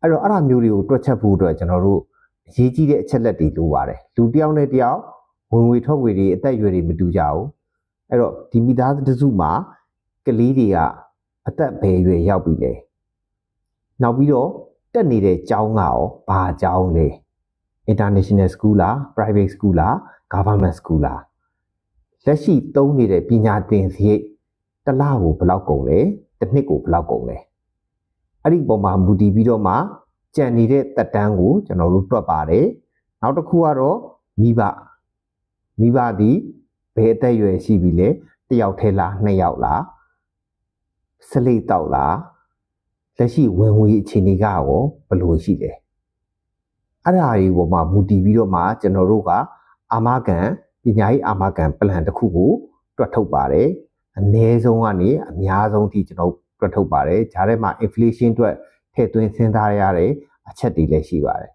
အဲ့တော့အဲ့ဒါမျိုးတွေကိုတွက်ချက်ဖို့အတွက်ကျွန်တော်တို့အရေးကြီးတဲ့အချက်လက်တွေလိုပါတယ်လူတစ်ယောက်နဲ့တစ်ယောက်ဝင်ငွေထွက်ငွေတွေအသက်အရွယ်တွေမတူကြဘူးအဲ့တော့ဒီမိသားတစုမှာကလေးတွေကအသက်ဘယ်အရွယ်ရောက်ပြီလဲနောက်ပြီးတော့တက်နေတဲ့ကျောင်းကရောဘာကျောင်းလဲ international school လား private school လား government school လားလက်ရှိသုံးနေတဲ့ပညာသင်စရိတ်တစ်လကိုဘယ်လောက်ကုန်လဲတစ်နှစ်ကိုဘယ်လောက်ကုန်လဲ အဲ့ဒီပုံမှာမူတည်ပြီးတော့မှကြံနေတဲ့တက်တန်းကိုကျွန်တော်တို့တွက်ပါတယ်နောက်တစ်ခုကတော့မိဘမိဘသည်ဘယ်အသက်အရွယ်ရှိပြီလဲတစ်ယောက်ထဲလားနှစ်ယောက်လားစလိတ်တောက်လားလက်ရှိဝင်ငွေအခြေအနေကရောဘယ်လိုရှိလဲအဲ့ဒါတွေပေါ်မှာမူတည်ပြီးတော့မှကျွန်တော်တို့ကအာမခံပညာရေးအာမခံပလန်တစ်ခုကိုတွက်ထုတ်ပါတယ်အနည်းဆုံးကနေအများဆုံးထိကျွန်တော် တွက်ထုတ်ပါတယ်ဂျားထဲမှာ inflation အတွက်ထည့်သွင်းစဉ်းစားရတဲ့အချက်တွေလည်းရှိပါတယ်